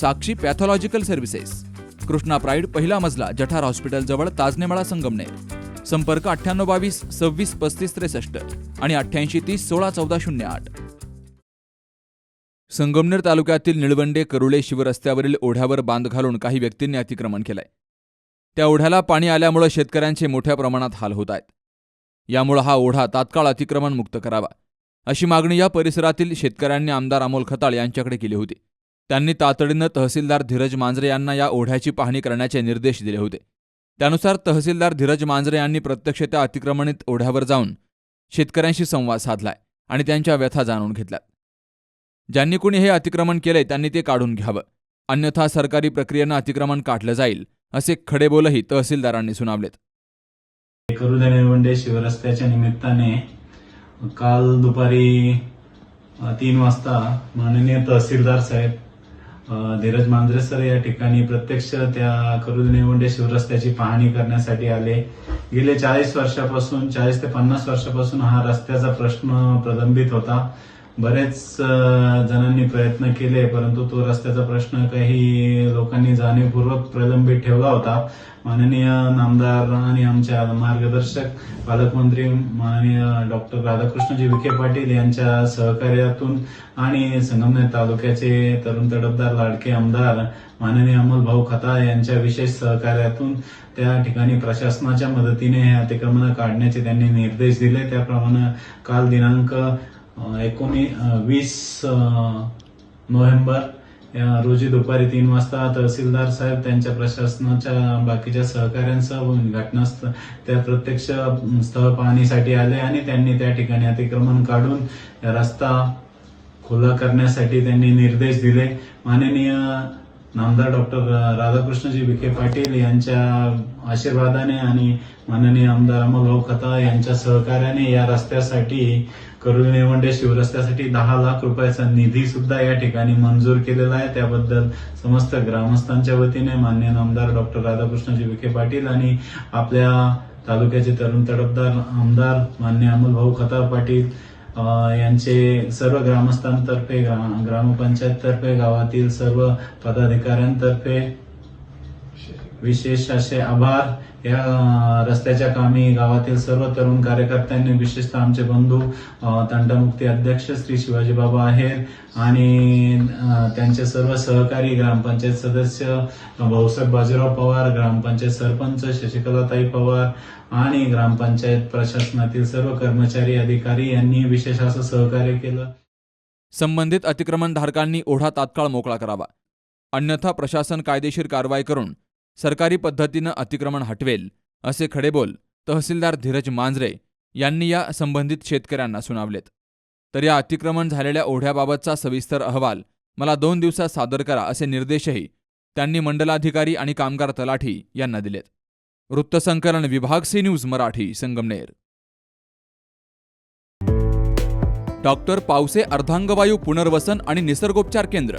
Sakshi pathological services. Krishna pride पहिला मजला जठार hospital जवळ ताजनेमाळा संगमनेर. संपर्क अठ्ठ्याण्णव बावीस सव्वीस पस्तीस त्रेसष्ट आणि अठ्ठ्याऐंशी तीस सोळा चौदा शून्य आठ. संगमनेर तालुक्यातील निळवंडे करुळे शिवरस्त्यावरील ओढ्यावर बांध घालून काही व्यक्तींनी अतिक्रमण केलंय. त्या ओढ्याला पाणी आल्यामुळे शेतकऱ्यांचे मोठ्या प्रमाणात हाल होत आहेत. यामुळे हा ओढा तात्काळ अतिक्रमण मुक्त करावा अशी मागणी या परिसरातील शेतकऱ्यांनी आमदार अमोल खताळ यांच्याकडे केली होती. त्यांनी तातडीनं तहसीलदार धीरज मांजरे यांना या ओढ्याची पाहणी करण्याचे निर्देश दिले होते. त्यानुसार तहसीलदार धीरज मांजरे यांनी प्रत्यक्ष त्या अतिक्रमणित ओढ्यावर जाऊन शेतकऱ्यांशी संवाद साधलाय आणि त्यांच्या व्यथा जाणून घेतल्यात. ज्यांनी कुणी हे अतिक्रमण केलंय त्यांनी ते काढून घ्यावं. अन्यथा सरकारी प्रक्रियेनं अतिक्रमण काढलं जाईल असे खडेबोलही तहसीलदारांनी सुनावलेत. शिवरस्त्याच्या निमित्ताने काल दुपारी तीन वाजता माननीय तहसीलदार साहेब धीरज मांजरे सर या ठिकाणी प्रत्यक्ष त्या करुदे निळवंडे शिवरस्त्याची पाहणी करण्यासाठी आले. गेले चाळीस वर्षापासून चाळीस ते पन्नास वर्षापासून हा रस्त्याचा प्रश्न प्रलंबित होता. बरेच जणांनी प्रयत्न केले परंतु तो रस्त्याचा प्रश्न काही लोकांनी जाणीवपूर्वक प्रलंबित ठेवला होता. माननीय नामदार आणि आमच्या मार्गदर्शक पालकमंत्री माननीय डॉक्टर राधाकृष्णजी विखे पाटील यांच्या सहकार्यातून आणि संगमनेर तालुक्याचे तरुण तडफदार लाडके आमदार माननीय अमोल भाऊ खता यांच्या विशेष सहकार्यातून त्या ठिकाणी प्रशासनाच्या मदतीने हे अतिक्रमण काढण्याचे त्यांनी निर्देश दिले. त्याप्रमाणे काल दिनांक एकोणीस वीस नोव्हेंबर या रोजी दुपारी तीन वाजता तहसीलदार साहेब त्यांच्या प्रशासनाच्या बाकीच्या सहकाऱ्यांसह घटनास्थ त्या प्रत्यक्ष स्थळ पाहणीसाठी आले आणि त्यांनी त्या ठिकाणी अतिक्रमण काढून रस्ता खुला करण्यासाठी त्यांनी निर्देश दिले. माननीय नामदार डॉक्टर राधाकृष्णजी विखे पाटील यांच्या आशीर्वादाने आणि माननीय आमदार अमोलभाऊ खता यांच्या सहकार्याने या रस्त्यासाठी करुळ निवंडे शिवरस्त्यासाठी दहा लाख रुपयाचा निधी सुद्धा या ठिकाणी मंजूर केलेला आहे. त्याबद्दल समस्त ग्रामस्थांच्या वतीने मान्य आमदार डॉक्टर राधाकृष्णजी विखे पाटील आणि आपल्या तालुक्याचे तरुण तडफदार आमदार मान्य अमोलभाऊ खता पाटील यांचे सर्व ग्रामस्थांतर्फे ग्रा- ग्रामपंचायततर्फे गावातील सर्व पदाधिकाऱ्यांतर्फे विशेष असे आभार. या रस्त्याच्या कामी गावातील सर्व तरुण कार्यकर्त्यांनी विशेषतः आमचे बंधू अ, तंटामुक्ती अध्यक्ष श्री शिवाजी बाबा आहेत आणि त्यांचे सर्व सहकारी ग्रामपंचायत सदस्य भाऊसाहेब बाजीराव पवार ग्रामपंचायत सरपंच शशिकलाताई पवार आणि ग्रामपंचायत प्रशासनातील सर्व कर्मचारी अधिकारी यांनी विशेष असं सहकार्य केलं. संबंधित अतिक्रमणधारकांनी ओढा तात्काळ मोकळा करावा. अन्यथा प्रशासन कायदेशीर कारवाई करून सरकारी पद्धतीनं अतिक्रमण हटवेल असे खडेबोल तहसीलदार धीरज मांजरे यांनी या संबंधित शेतकऱ्यांना सुनावलेत. तर या अतिक्रमण झालेल्या ओढ्याबाबतचा सविस्तर अहवाल मला दोन दिवसात सादर करा असे निर्देशही त्यांनी मंडलाधिकारी आणि कामगार तलाठी यांना दिलेत. वृत्तसंकलन विभाग C news Marathi Sangamner. Doctor Pawase अर्धांगवायू पुनर्वसन आणि निसर्गोपचार केंद्र.